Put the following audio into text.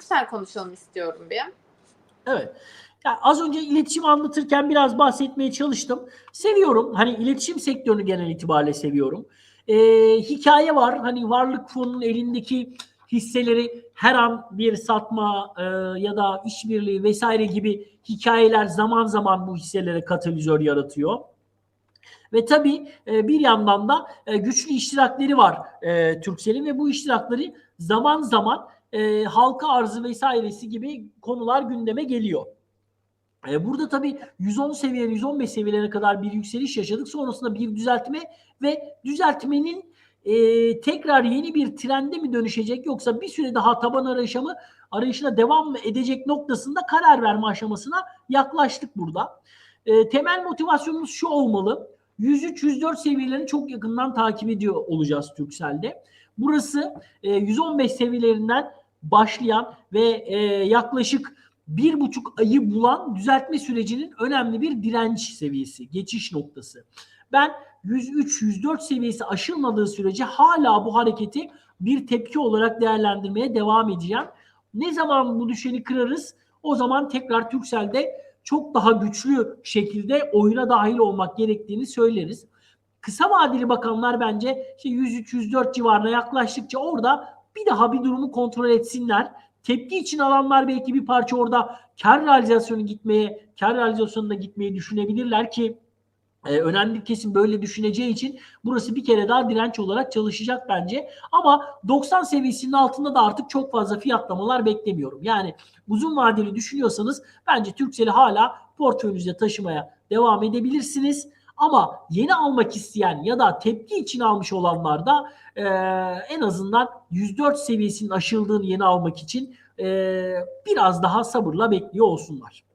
Türksel konuşalım istiyorum bir. Evet. Ya az önce iletişim anlatırken biraz bahsetmeye çalıştım. Seviyorum. Hani iletişim sektörünü genel itibariyle seviyorum. Ee, hikaye var. Hani varlık fonunun elindeki hisseleri her an bir satma e, ya da işbirliği vesaire gibi hikayeler zaman zaman bu hisselere katalizör yaratıyor. Ve tabii e, bir yandan da e, güçlü iştirakleri var e, Turkcell'in ve bu iştirakları zaman zaman halka arzı vesairesi gibi konular gündeme geliyor. Burada tabii 110 seviye, 115 seviyelerine kadar bir yükseliş yaşadık. Sonrasında bir düzeltme ve düzeltmenin tekrar yeni bir trende mi dönüşecek yoksa bir süre daha taban arayışımı arayışına devam mı edecek noktasında karar verme aşamasına yaklaştık burada. E, temel motivasyonumuz şu olmalı. 103-104 seviyelerini çok yakından takip ediyor olacağız Turkcell'de. Burası e, 115 seviyelerinden başlayan ve e, yaklaşık bir buçuk ayı bulan düzeltme sürecinin önemli bir direnç seviyesi, geçiş noktası. Ben 103-104 seviyesi aşılmadığı sürece hala bu hareketi bir tepki olarak değerlendirmeye devam edeceğim. Ne zaman bu düşeni kırarız o zaman tekrar Turkcell'de çok daha güçlü şekilde oyuna dahil olmak gerektiğini söyleriz. Kısa vadeli bakanlar bence işte 103-104 civarına yaklaştıkça orada bir daha bir durumu kontrol etsinler. Tepki için alanlar belki bir parça orada kar realizasyonu gitmeye, kar realizasyonuna gitmeyi düşünebilirler ki e, önemli bir kesim böyle düşüneceği için burası bir kere daha direnç olarak çalışacak bence. Ama 90 seviyesinin altında da artık çok fazla fiyatlamalar beklemiyorum. Yani uzun vadeli düşünüyorsanız bence Turkcell'i hala portföyünüzde taşımaya devam edebilirsiniz. Ama yeni almak isteyen ya da tepki için almış olanlar da e, en azından 104 seviyesinin aşıldığını yeni almak için e, biraz daha sabırla bekliyor olsunlar.